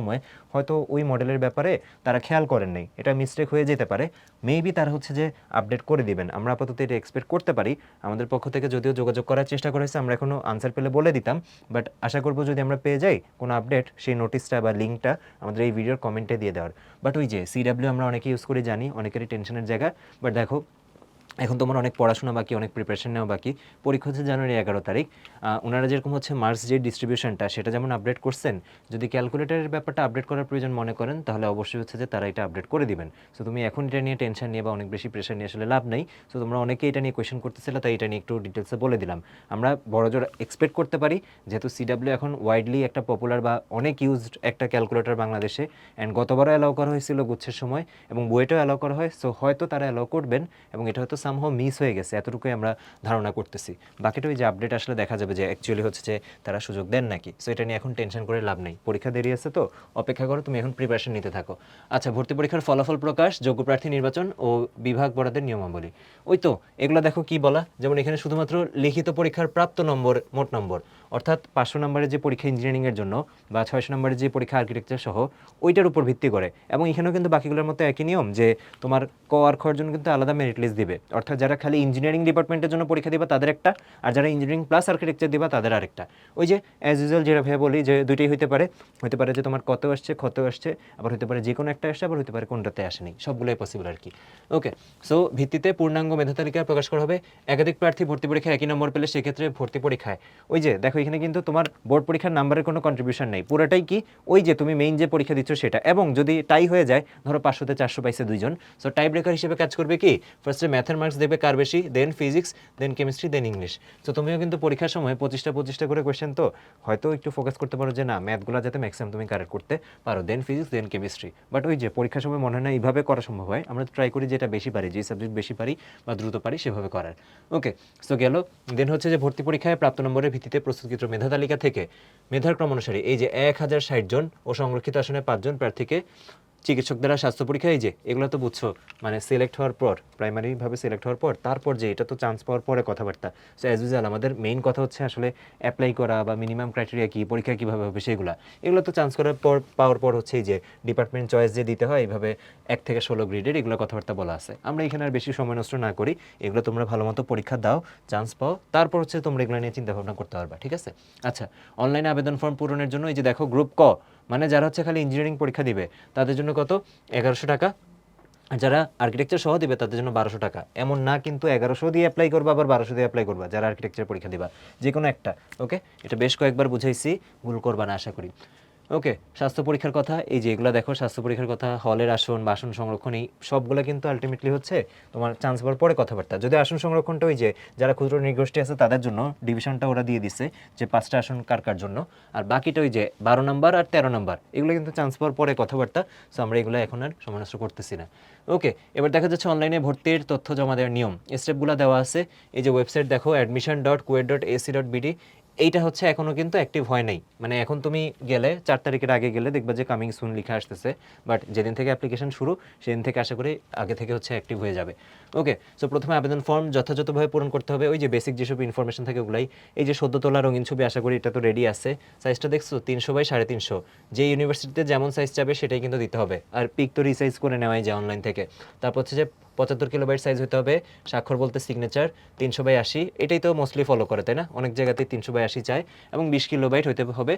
A: হয়তো ওই মডেলের ব্যাপারে তারা খেয়াল করেন নাই। এটা মিস্টেক হয়ে যেতে পারে। মেবি তারা হচ্ছে যে আপডেট করে দিবেন। আমরা আপাতত এটা এক্সপেক্ট করতে পারি। আমাদের পক্ষ থেকে যদিও যোগাযোগ করার চেষ্টা করা হয়েছে, আমরা এখনও আনসার পেলে বলে দিতাম। বাট আশা করব যদি আমরা পেয়ে যাই কোনো আপডেট সেই নোটিশটা বা লিঙ্কটা আমাদের এই ভিডিওর কমেন্টে দিয়ে দেওয়ার। বাট ওই যে সিডাব্লিউ আমরা অনেকে ইউজ করে, জানি, অনেকেরই টেনশনের জায়গা। বাট দেখো এখন তোমার অনেক পড়াশোনা বাকি, অনেক প্রিপারেশন নেওয়া বাকি। পরীক্ষা হচ্ছে জানুয়ারি এগারো তারিখ। ওনারা যেরকম হচ্ছে মার্কস যে ডিস্ট্রিবিউশনটা সেটা যেমন আপডেট করছেন, যদি ক্যালকুলেটারের ব্যাপারটা আপডেট করার প্রয়োজন মনে করেন, তাহলে অবশ্যই হচ্ছে যে তারা এটা আপডেট করে দিবেন। সো তুমি এখন এটা নিয়ে টেনশন নিয়ে বা অনেক বেশি প্রেশার নিয়ে আসলে লাভ নেই। সো তোমরা অনেকেই এটা নিয়ে কোয়েশ্চেন করতেছিলে, তাই এটা নিয়ে একটু ডিটেলসে বলে দিলাম। আমরা বড় জোর এক্সপেক্ট করতে পারি, যেহেতু সিডাব্লিউ এখন ওয়াইডলি একটা পপুলার বা অনেক ইউজড একটা ক্যালকুলেটর বাংলাদেশে। অ্যান্ড গতবারও অ্যালাউ করা হয়েছিল গুচ্ছের সময় এবং বইটাও অ্যালাউ করা হয়। সো হয়তো তারা অ্যালাউ করবেন এবং এটা হয়তো সামহাও মিস হয়ে গেছে, এতটুকুই আমরা ধারণা করতেছি। বাকিটা ওই যে আপডেট আসলে দেখা যাবে যে অ্যাকচুয়ালি হচ্ছে যে তারা সুযোগ দেন নাকি। সো এটা নিয়ে এখন টেনশন করে লাভ নেই। পরীক্ষা দেরি আছে তো, অপেক্ষা করো, তুমি এখন প্রিপারেশন নিতে থাকো। আচ্ছা ভর্তি পরীক্ষার ফলাফল প্রকাশ, যোগ্য প্রার্থী নির্বাচন ও বিভাগ বরাদের নিয়মাবলী। ওই তো, এগুলো দেখো কি বলা? যেমন এখানে শুধুমাত্র লিখিত পরীক্ষার প্রাপ্ত নম্বর, মোট নম্বর। অর্থাৎ পাঁচশো নম্বরের যে পরীক্ষা ইঞ্জিনিয়ারিংয়ের জন্য বা ছয়শো নম্বরের যে পরীক্ষা আর্কিটেকচার সহ, ওইটার উপর ভিত্তি করে। এবং এখানেও কিন্তু বাকিগুলোর মতো একই নিয়ম যে তোমার ক আর খর জন্য কিন্তু আলাদা মেরিট লিস্ট দিবে। অর্থাৎ যারা খালি ইঞ্জিনিয়ারিং ডিপার্টমেন্টের জন্য পরীক্ষা দিবা তাদের একটা, আর যারা ইঞ্জিনিয়ারিং প্লাস আর্কিটেকচার দিবা তাদের আরেকটা। ওই যে অ্যাজ ইউজুয়াল যেটা ভেবে বলি, যে দুইটাই হতে পারে। হতে পারে যে তোমার কত আসছে কত আসছে, আবার হতে পারে যে কোনো একটা আসছে, আবার হতে পারে কোনটাতে আসেনি। সবগুলোই পসিবল আর কি। ওকে সো ভিত্তিতে পূর্ণাঙ্গ মেধা তালিকা প্রকাশ করা হবে। একাধিক প্রার্থী ভর্তি পরীক্ষায় একই নম্বর পেলে সেক্ষেত্রে ভর্তি পরীক্ষায়। ওই যে, দেখো এখানে কিন্তু তোমার বোর্ড পরীক্ষার নাম্বারের কোনো কন্ট্রিবিউশন নেই। পুরোটাই কি? ওই যে তুমি মেইন যে পরীক্ষা দিচ্ছ সেটা। এবং যদি টাই হয়ে যায়, ধরো পাঁচশোতে চারশো পাইছে দুইজন। সো টাই ব্রেকার হিসেবে কাজ করবে কি? ফার্স্টে ম্যাথের মার্কস দেবে কার বেশি then physics then chemistry then English তো তুমিও কিন্তু পরীক্ষার সময় পঁচিশটা পঁচিশটা করে কোয়েশ্চেন তো, হয়তো একটু ফোকাস করতে পারো যে না ম্যাথগুলো যাতে ম্যাক্সিমাম তুমি কারেক্ট করতে পারো then physics then chemistry but ওই যে পরীক্ষার সময় মনে হয় না এইভাবে করা সম্ভব হয়, আমরা ট্রাই করি যেটা বেশি পারি, যে সাবজেক্ট বেশি পারি বা দ্রুত পারি সেভাবে করার। ওকে সো গেল দেন হচ্ছে যে ভর্তি পরীক্ষায় প্রাপ্ত নম্বরের ভিত্তিতে প্রস্তুতকৃত মেধা তালিকা থেকে, মেধার ক্রম অনুসারে এই যে এক হাজার ষাট জন ও সংরক্ষিত আসনে পাঁচজন প্রার্থীকে চিকিৎসক দ্বারা স্বাস্থ্য পরীক্ষা, এই যে এগুলো তো বুঝছ মানে সিলেক্ট হওয়ার পর প্রাইমারিভাবে সিলেক্ট হওয়ার পর, তারপর যে এটা তো চান্স পাওয়ার পরে কথাবার্তা। সো অ্যাজ ইউজুয়াল আমাদের মেইন কথা হচ্ছে আসলে অ্যাপ্লাই করা বা মিনিমাম ক্রাইটেরিয়া কি, পরীক্ষা কীভাবে হবে সেগুলো। এগুলো তো চান্স করার পর, পাওয়ার পর হচ্ছে যে ডিপার্টমেন্ট চয়েস যে দিতে হয়, এইভাবে এক থেকে ষোলো গ্রেডের এগুলো কথাবার্তা বলা আছে। আমরা এখানে আর বেশি সময় নষ্ট না করি, এগুলো তোমরা ভালো মতো পরীক্ষা দাও চান্স পাও, তারপর হচ্ছে তোমরা এগুলো নিয়ে চিন্তা ভাবনা করতে পারবা, ঠিক আছে? আচ্ছা অনলাইনে আবেদন ফর্ম পূরণের জন্য এই যে দেখো গ্রুপ ক মানে যারা হচ্ছে খালি ইঞ্জিনিয়ারিং পরীক্ষা দিবে, তাদের জন্য কত? এগারোশো টাকা। যারা আর্কিটেকচার সহ দিবে, তাদের জন্য বারোশো টাকা। এমন না কিন্তু এগারোশো দিয়ে অ্যাপ্লাই করবা, আবার বারোশো দিয়ে অ্যাপ্লাই করবা, যারা আর্কিটেকচার পরীক্ষা দিবা। যে কোনো একটা ওকে এটা বেশ কয়েকবার বুঝাইছি, ভুল করবা না, আশা করি। ওকে স্বাস্থ্য পরীক্ষার কথা, এই যে এগুলো দেখো, স্বাস্থ্য পরীক্ষার কথা, হলের আসন, বাসন সংরক্ষণ, এই সবগুলো কিন্তু আলটিমেটলি হচ্ছে তোমার চান্স পাওয়ার পরে কথাবার্তা। যদি আসন সংরক্ষণটা ওই যে যারা ক্ষুদ্র নির্গোষ্ঠী আছে তাদের জন্য ডিভিশনটা ওরা দিয়ে দিচ্ছে যে পাঁচটা আসন কার কার জন্য। আর বাকিটা ওই যে বারো নাম্বার আর তেরো নাম্বার, এগুলো কিন্তু চান্স পাওয়ার পরে কথাবার্তা সো আমরা এগুলো এখন আর সময় নষ্ট করতেছি না। ওকে এবার দেখা যাচ্ছে অনলাইনে ভর্তির তথ্য জমা দেওয়ার নিয়ম। স্টেপগুলো দেওয়া আছে, এই যে ওয়েবসাইট দেখো admission dot KUET dot AC dot BD এইটা হচ্ছে এখনও কিন্তু অ্যাক্টিভ হয় নাই। মানে এখন তুমি গেলে, চার তারিখের আগে গেলে দেখবা যে কামিং সুন লিখে আসতেছে। বাট যেদিন থেকে অ্যাপ্লিকেশন শুরু, সেদিন থেকে আশা করি আগে থেকে হচ্ছে অ্যাক্টিভ হয়ে যাবে। ওকে সো প্রথমে আবেদন ফর্ম যথাযথভাবে পূরণ করতে হবে। ওই যে বেসিক যেসব ইনফরমেশন থাকে ওগুলাই, এই যে সদ্য তোলা রঙিন ছবি, আশা করি এটা তো রেডি আছে। সাইজটা দেখছ? তিনশো বাই সাড়ে তিনশো। যে ইউনিভার্সিটিতে যেমন সাইজ চাবে, সেটাই কিন্তু দিতে হবে। আর পিক তো রিসাইজ করে নেওয়াই যায় অনলাইন থেকে। তারপর হচ্ছে যে পঁচাত্তর কিলোবাইট সাইজ হতে হবে। স্বাক্ষর বলতে সিগনেচার তিনশো বাই আশি। এটাই তো মোস্টলি ফলো করে, তাই না? অনেক জায়গাতেই তিনশো বাই আশি চায় এবং বিশ কিলোবাইট হতে হবে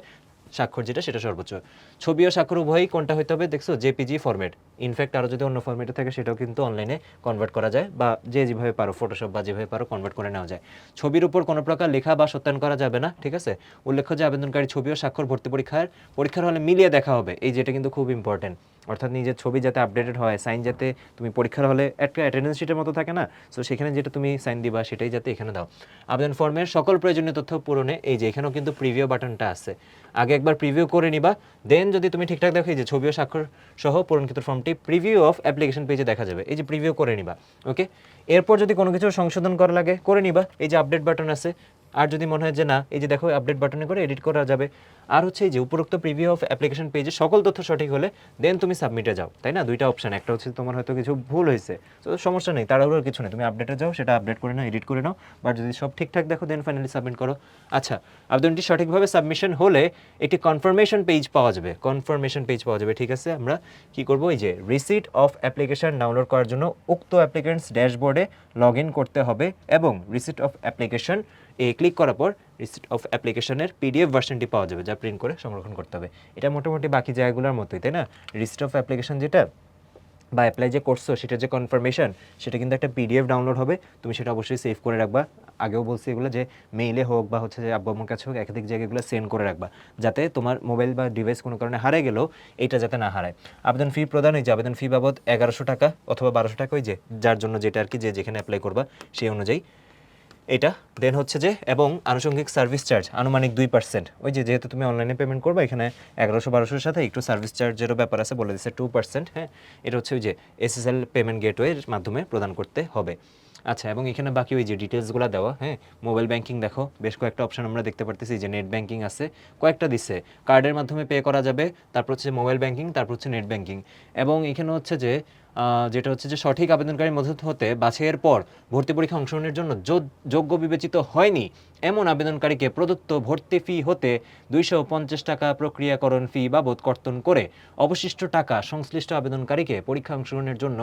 A: স্বাক্ষর যেটা, সেটা সর্বোচ্চ। ছবি ও স্বাক্ষর উভয়ই, কোনটা হতে হবে? দেখছ জেপিজি ফরম্যাট ইনফ্যাক্ট আরও যদি অন্য ফরম্যাটে থাকে, সেটাও কিন্তু অনলাইনে কনভার্ট করা যায় বা যে যেভাবে পারো ফটোশপ বা যেভাবে পারো কনভার্ট করে নেওয়া যায়। ছবির উপর কোনো প্রকার লেখা বা সত্যায়ন করা যাবে না, ঠিক আছে? উল্লেখ্য যে আবেদনকারী ছবি ও স্বাক্ষর ভর্তি পরীক্ষার পরীক্ষার হলে মিলিয়ে দেখা হবে। এই যেটা কিন্তু খুব ইম্পর্টেন্ট অর্থাৎ নিজের ছবি যাতে আপডেটেড হয় সাইন যাতে তুমি পরীক্ষার হলে একটা অ্যাটেন্ডেন্স শিটের মতো থাকে না? সো সেখানে যেটা তুমি সাইন দিবা, সেটাই যাতে এখানে দাও। আবেদন ফর্মের সকল প্রয়োজনীয় তথ্য পূরণে, এই যে এখানেও কিন্তু প্রিভিউ বাটনটা আছে। আগে একবার প্রিভিউ করে নিবা দেন যদি তুমি ঠিকঠাক দেখো, এই যে ছবি ও স্বাক্ষর সহ পূরণকৃত ফর্মটি প্রিভিউ অফ অ্যাপ্লিকেশন পেজে দেখা যাবে। এই যে প্রিভিউ করে নিবা ওকে এরপর যদি কোনো কিছু সংশোধন করা লাগে, করে নিবা। এই যে আপডেট বাটন আছে আর যদি মনে হয় যে না, এই যে দেখো আপডেট বাটনে করে এডিট করা যাবে। আর হচ্ছে এই যে উপরোক্ত প্রিভিউ অফ অ্যাপ্লিকেশন পেজে সকল তথ্য সঠিক হলে দেন তুমি সাবমিটে যাও, তাই না? দুইটা অপশন একটা হচ্ছে তোমার হয়তো কিছু ভুল হয়েছে। তো সমস্যা নেই তাড়াহুড়োর কিছু নেই। তুমি আপডেটে যাও, সেটা আপডেট করে নাও এডিট করে নাও। বাট যদি সব ঠিকঠাক দেখো দেন ফাইনালি সাবমিট করো। আচ্ছা আবেদনটি সঠিকভাবে সাবমিশন হলে একটি কনফার্মেশন পেজ পাওয়া যাবে। কনফার্মেশন পেজ পাওয়া যাবে, ঠিক আছে? আমরা কি করব? এই যে রিসিট অফ অ্যাপ্লিকেশন ডাউনলোড করার জন্য উক্ত অ্যাপ্লিকেন্টস ড্যাশবোর্ডে লগ করতে হবে এবং রিসিট অফ অ্যাপ্লিকেশন এ ক্লিক করার পর রিসিট অফ অ্যাপ্লিকেশনের পিডিএফ ভার্সনটি পাওয়া যাবে, যা প্রিন্ট করে সংরক্ষণ করতে হবে। এটা মোটামুটি বাকি জায়গাগুলোর মতোই, তাই না? রিসিট অফ অ্যাপ্লিকেশন যেটা বা অ্যাপ্লাই যে করছ সেটা যে কনফার্মেশন সেটা কিন্তু একটা পিডিএফ ডাউনলোড হবে। তুমি সেটা অবশ্যই সেভ করে রাখবা। আগেও বলছি এগুলো যে মেইলে হোক বা হচ্ছে যে আব্বু কাছে হোক, একাধিক জায়গাগুলো সেন্ড করে রাখবা। যাতে তোমার মোবাইল বা ডিভাইস কোনো কারণে হারিয়ে গেলেও এটা যাতে না হারায়। আবেদন ফি প্রদান যে আবেদন ফি বাবদ এগারোশো টাকা অথবা বারোশো টাকা, ওই যে যার জন্য যেটা আর কি, যে যেখানে অ্যাপ্লাই করবা, সেই অনুযায়ী এটা দেন হচ্ছে যে, এবং আনুষঙ্গিক সার্ভিস চার্জ আনুমানিক দুই পার্সেন্ট ওই যে, যেহেতু তুমি অনলাইনে পেমেন্ট করবে, এখানে এগারোশো বারোশোর সাথে একটু সার্ভিস চার্জেরও ব্যাপার আছে, বলে দিচ্ছে টু পার্সেন্ট হ্যাঁ? এটা হচ্ছে ওই যে এসএসএল পেমেন্ট গেটওয়ের মাধ্যমে প্রদান করতে হবে। আচ্ছা এবং এখানে বাকি ওই যে ডিটেলসগুলো দেওয়া হ্যাঁ? মোবাইল ব্যাংকিং দেখো, বেশ কয়েকটা অপশন আমরা দেখতে পারতেছি, যে নেট ব্যাংকিং আছে, কয়েকটা দিচ্ছে কার্ডের মাধ্যমে পে করা যাবে, তারপর হচ্ছে মোবাইল ব্যাংকিং তারপর হচ্ছে নেট ব্যাংকিং এবং এখানে হচ্ছে যে যেটা হচ্ছে যে সঠিক আবেদনকারী মধ্য হতে বাছাইয়ের পর ভর্তি পরীক্ষা অংশগ্রহণের জন্য যোগ্য বিবেচিত হয়নি এমন আবেদনকারীকে প্রদত্ত ভর্তি ফি হতে দুইশো পঞ্চাশ টাকা প্রক্রিয়াকরণ ফি বাবদ কর্তন করে অবশিষ্ট টাকা সংশ্লিষ্ট আবেদনকারীকে পরীক্ষা অংশগ্রহণের জন্য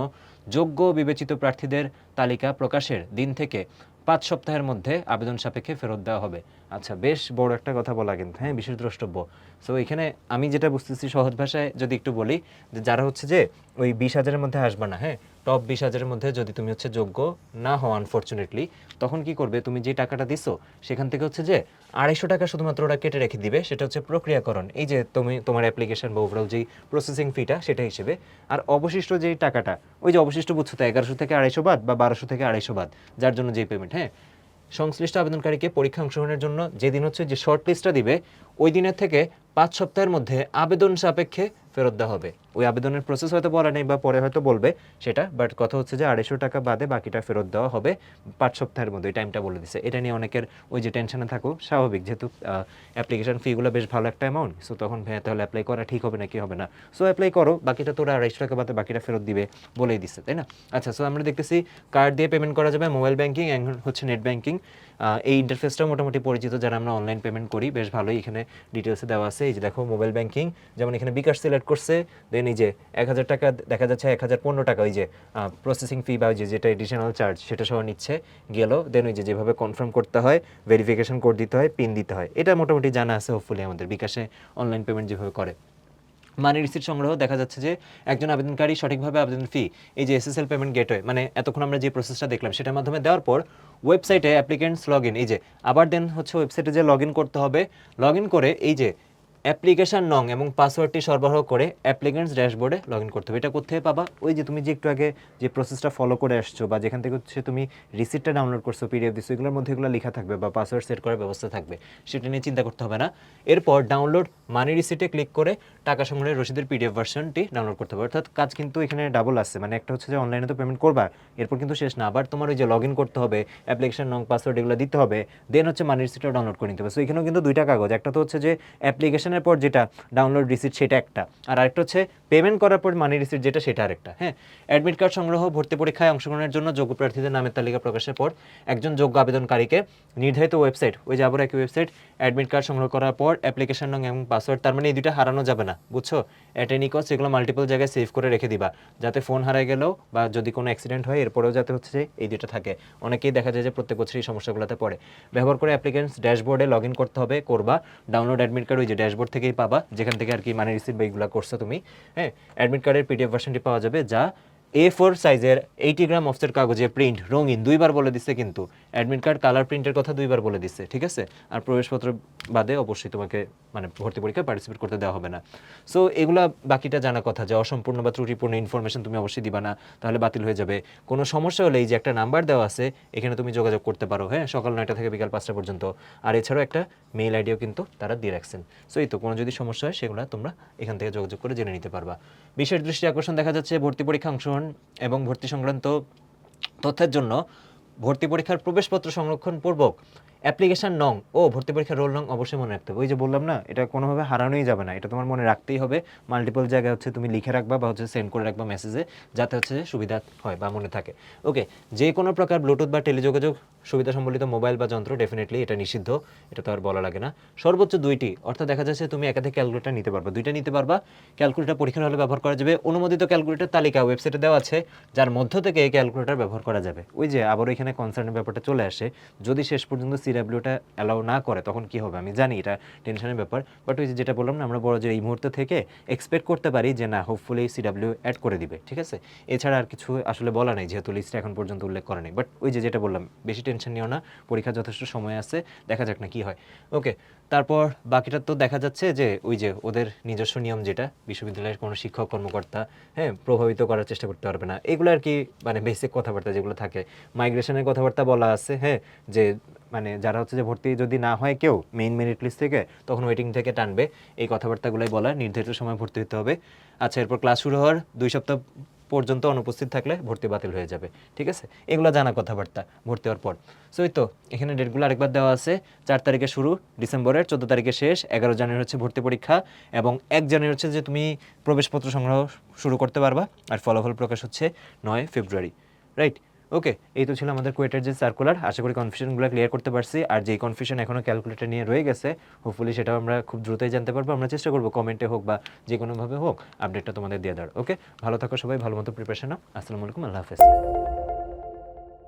A: যোগ্য বিবেচিত প্রার্থীদের তালিকা প্রকাশের দিন থেকে পাঁচ সপ্তাহের মধ্যে আবেদন সাপেক্ষে ফেরত দেওয়া হবে। আচ্ছা বেশ বড় একটা কথা বলা কিন্তু হ্যাঁ বিশেষ দ্রষ্টব্য। সো এখানে আমি যেটা বুঝতেছি সহজ ভাষায় যদি একটু বলি, যে যারা হচ্ছে যে ওই বিশ হাজারের মধ্যে আসবে না হ্যাঁ টপ বিশ হাজারের মধ্যে যদি তুমি হচ্ছে যোগ্য না হও আনফর্চুনেটলি তখন কি করবে? তুমি যে টাকাটা দিছো, সেখান থেকে হচ্ছে যে আড়াইশো টাকা শুধুমাত্র ওরা কেটে রেখে দিবে, সেটা হচ্ছে প্রক্রিয়াকরণ। এই যে তুমি, তোমার অ্যাপ্লিকেশন বা ওভারঅল যেই প্রসেসিং ফিটা সেটা হিসেবে। আর অবশিষ্ট যেই টাকাটা, ওই যে অবশিষ্ট বুঝছ তো, এগারোশো থেকে আড়াইশো বাদ বা বারোশো থেকে আড়াইশো বাদ, যার জন্য যেই পেমেন্ট হ্যাঁ? সংশ্লিষ্ট আবেদনকারীকে পরীক্ষা অংশগ্রহণের জন্য যেদিন হচ্ছে যে শর্ট লিস্টটা দিবে, ওই দিনের থেকে পাঁচ সপ্তাহের মধ্যে আবেদন সাপেক্ষে ফেরত দেওয়া হবে। ওই আবেদনের প্রসেস হয়তো বলা নেই বা পরে হয়তো বলবে সেটা বাট কথা হচ্ছে যে আড়াইশো টাকা বাদে বাকিটা ফেরত দেওয়া হবে পাঁচ সপ্তাহের মধ্যে এই টাইমটা বলে দিছে। এটা নিয়ে অনেকের ওই যে টেনশনে থাকো, স্বাভাবিক। যেহেতু অ্যাপ্লিকেশন ফিগুলো বেশ ভালো একটা অ্যামাউন্ট সো তখন ভ্যাঁ তাহলে অ্যাপ্লাই করা ঠিক হবে না কি হবে না? সো অ্যাপ্লাই করো, বাকিটা তোরা আড়াইশো টাকা বাদে বাকিটা ফেরত দিবে বলেই দিচ্ছে তাই না? আচ্ছা সো আমরা দেখতেছি কার্ড দিয়ে পেমেন্ট করা যাবে মোবাইল ব্যাংকিং হচ্ছে নেট ব্যাংকিং এই ইন্টারফেসটাও মোটামুটি পরিচিত যারা আমরা অনলাইন পেমেন্ট করি, বেশ ভালোই এখানে ডিটেলসে দেওয়া আছে। এই যে দেখো মোবাইল ব্যাংকিং যেমন এখানে বিকাশ সিলেক্ট করছে দেন এই যে এক হাজার টাকা দেখা যাচ্ছে এক হাজার পনেরো টাকা, ওই যে প্রসেসিং ফি বা ওই যেটা এডিশনাল চার্জ সেটা সহ নিচ্ছে, গেল দেন ওই যে, যেভাবে কনফার্ম করতে হয় ভেরিফিকেশন কোড দিতে হয় পিন দিতে হয়। এটা মোটামুটি জানা আছে হোপফুলি আমাদের বিকাশে অনলাইন পেমেন্ট যেভাবে করে। মানি রিসিট সংগ্রহ, দেখা যাচ্ছে যে, একজন আবেদনকারী সঠিকভাবে আবেদন ফি এই যে এসএসএল পেমেন্ট গেটওয়ে মানে এতক্ষণ আমরা যে প্রসেসটা দেখলাম, সেটার মাধ্যমে দেওয়ার পর ওয়েবসাইটে অ্যাপ্লিকেন্টস লগ ইন এই যে, আবার দেন হচ্ছে ওয়েবসাইটে যে লগ করতে হবে লগ করে এই যে অ্যাপ্লিকেশন নং এবং পাসওয়ার্ডটি সরবরাহ করে অ্যাপ্লিকেন্টস ড্যাশবোর্ডে লগ ইন করতে হবে। এটা কোথায় পাবা? ওই যে তুমি যে একটু আগে যে প্রসেসটা ফলো করে আসছো বা যেখান থেকে হচ্ছে তুমি রিসিপ্টটা ডাউনলোড করছ পিডিএফ দিচ্ছ এগুলোর মধ্যে এগুলো লেখা থাকবে বা পাসওয়ার্ড সেট করার ব্যবস্থা থাকবে। সেটা নিয়ে চিন্তা করতে হবে না। এরপর ডাউনলোড মানি রিসিপ্টে ক্লিক করে টাকা সংগ্রহের রসিদের পিডিএফ ভার্সনটি ডাউনলোড করতে হবে। অর্থাৎ কাজ কিন্তু এখানে ডাবল আছে। মানে একটা হচ্ছে যে অনলাইনে তো পেমেন্ট করবা, এরপর কিন্তু শেষ না। আবার তোমার ওই যে লগ ইন করতে হবে অ্যাপ্লিকেশন নং পাসওয়ার্ড এগুলো দিতে হবে দেন হচ্ছে মানি রিসিপ্টটা ডাউনলোড করে নিতে হবে। সো এখানেও কিন্তু দুইটা কাগজ। একটা তো হচ্ছে যে অ্যাপ্লিকেশনের পর যেটা ডাউনলোড রিসিট সেটা একটা। আর আরেকটা হচ্ছে পেমেন্ট করার পর মানি রিসিট যেটা সেটা আরেকটা হ্যাঁ? অ্যাডমিট কার্ড সংগ্রহ, ভর্তি পরীক্ষায় অংশগ্রহণের জন্য যোগ্য প্রার্থীদের নামের তালিকা প্রকাশের পর একজন যোগ্য আবেদনকারীকে নির্ধারিত ওয়েবসাইট ওই যে আবার একই ওয়েবসাইট অ্যাডমিট কার্ড সংগ্রহ করার পর অ্যাপ্লিকেশন নং এবং পাসওয়ার্ড তার মানে এই দুইটা হারানো যাবে না, বুঝছ? অ্যাট এনি কস্ট এগুলো মাল্টিপল জায়গায় সেভ করে রেখে দিবা, যাতে ফোন হারায় গেলেও বা যদি কোনো অ্যাক্সিডেন্ট হয়, এরপরেও যাতে হচ্ছে এই দুটো থাকে। অনেকেই দেখা যায় যে প্রত্যেক বছর এই সমস্যাগুলোতে পড়ে। ব্যবহার করে অ্যাপ্লিকেন্টস ড্যাশবোর্ডে লগ ইন করতে হবে, করবা ডাউনলোড অ্যাডমিট কার্ড ওই যে ড্যাশবোর্ড থেকেই পাবা, যেখান থেকে আর কি মানে রিসিভ বা এইগুলো করছ তুমি। হ্যাঁ অ্যাডমিট কার্ডের পিডিএফ ভার্সনটি পাওয়া যাবে, যা এ ফোর সাইজের এইটি গ্রাম অফসেট কাগজে প্রিন্ট রঙিন দুইবার বলে দিচ্ছে কিন্তু। অ্যাডমিট কার্ড কালার প্রিন্টের কথা দুইবার বলে দিচ্ছে ঠিক আছে? আর প্রবেশপত্র বাদে অবশ্যই তোমাকে মানে ভর্তি পরীক্ষায় পার্টিসিপেট করতে দেওয়া হবে না। সো এগুলা বাকিটা জানা কথা যে অসম্পূর্ণ বা ত্রুটিপূর্ণ ইনফরমেশন তুমি অবশ্যই দিবা না, তাহলে বাতিল হয়ে যাবে। কোনো সমস্যা হলে এই যে একটা নাম্বার দেওয়া আছে, এখানে তুমি যোগাযোগ করতে পারো হ্যাঁ? সকাল নয়টা থেকে বিকাল পাঁচটা পর্যন্ত। আর এছাড়াও একটা মেইল আইডিও কিন্তু তারা দিয়ে রাখছেন। সো এই তো, কোনো যদি সমস্যা হয়, সেগুলো তোমরা এখান থেকে যোগাযোগ করে জেনে নিতে পারবা। বিশেষ দৃষ্টি আকর্ষণ দেখা যাচ্ছে, ভর্তি পরীক্ষা অংশগ্রহণ এবং ভর্তি সংক্রান্ত তথ্যের জন্য ভর্তি পরীক্ষার প্রবেশপত্র সংরক্ষণ পূর্বক অ্যাপ্লিকেশন নং ও ভর্তি পরীক্ষার রোল নং অবশ্যই মনে রাখতে হবে। ওই যে বললাম না, এটা কোনোভাবে হারানোই যাবে না। এটা তোমার মনে রাখতেই হবে। মাল্টিপল জায়গায় হচ্ছে তুমি লিখে রাখবা বা হচ্ছে সেন্ড করে রাখবা মেসেজে যাতে হচ্ছে সুবিধা হয় বা মনে থাকে। ওকে যে কোনো প্রকার ব্লুটুথ বা টেলিযোগাযোগ সুবিধা সম্বলিত মোবাইল বা যন্ত্র ডেফিনেটলি এটা নিষিদ্ধ, এটা তো আর বলা লাগে না। সর্বোচ্চ দুইটি, অর্থাৎ দেখা যাচ্ছে তুমি একাধিক ক্যালকুলেটার নিতে পারবা। দুইটা নিতে পারবা ক্যালকুলেটার পরীক্ষার হলে ব্যবহার করা যাবে। অনুমোদিত ক্যালকুলেটর তালিকা ওয়েবসাইটে দেওয়া আছে, যার মধ্য থেকে এই ক্যালকুলেটার ব্যবহার করা যাবে। ওই যে আবার এখানে কনসার্নের ব্যাপারটা চলে আসে। যদি শেষ পর্যন্ত সিডাব্লিউটা অ্যালাউ না করে, তখন কি হবে? আমি জানি এটা টেনশনের ব্যাপার বাট ওই যেটা বললাম না, আমরা বড় যে এই মুহূর্তে থেকে এক্সপেক্ট করতে পারি যে, না হোপফুলি সিডাব্লিউ অ্যাড করে দিবে, ঠিক আছে? এছাড়া আর কিছু আসলে বলা নেই, যেহেতু লিস্টে এখন পর্যন্ত উল্লেখ করা নেই। বাট ওই যে যেটা বললাম, বেশি টেনশন নিও না পরীক্ষা যথেষ্ট সময় আছে, দেখা যাক না কি হয়। ওকে তারপর বাকিটা তো দেখা যাচ্ছে যে, ওই যে ওদের নিজস্ব নিয়ম যেটা, বিশ্ববিদ্যালয়ের কোনো শিক্ষক, কর্মকর্তা হ্যাঁ প্রভাবিত করার চেষ্টা করতে পারবে না। এগুলো আর কি মানে বেসিক কথাবার্তা যেগুলো থাকে। মাইগ্রেশনের কথাবার্তা বলা আছে হ্যাঁ? যে মানে যারা হচ্ছে যে ভর্তি যদি না হয় কেউ মেইন মেরিট লিস্ট থেকে, তখন ওয়েটিং থেকে টানবে। এই কথাবার্তাগুলোই বলা নির্ধারিত সময় ভর্তি হতে হবে। আচ্ছা এরপর ক্লাস শুরু হওয়ার দুই সপ্তাহ পর্যন্ত অনুপস্থিত থাকলে ভর্তি বাতিল হয়ে যাবে, ঠিক আছে? এগুলো জানা কথাবার্তা ভর্তি হওয়ার পর। সো তো, এখানে ডেটগুলো আরেকবার দেওয়া আছে। চার তারিখে শুরু, ডিসেম্বরের চোদ্দ তারিখে শেষ, এগারো জানুয়ারি হচ্ছে ভর্তি পরীক্ষা এবং এক জানুয়ারি হচ্ছে যে তুমি প্রবেশপত্র সংগ্রহ শুরু করতে পারবা, আর ফলাফল প্রকাশ হচ্ছে নয় ফেব্রুয়ারি রাইট ওকে এই তো ছিল আমাদের কোয়েটের যে সার্কুলার আশা করি কনফিউশনগুলো ক্লিয়ার করতে পারছি। আর যেই কনফিউশন এখনও ক্যালকুলেটর নিয়ে রয়ে গেছে হোপফুলি সেটাও আমরা খুব দ্রুতই জানতে পারব। আমরা চেষ্টা করব কমেন্টে হোক বা যে কোনোভাবে হোক আপডেটটা তোমাদের দিয়ে দেওয়ার। ওকে ভালো থাকো সবাই, ভালো মতো প্রিপারেশন আসসালামু আলাইকুম, আল্লাহ হাফেজ।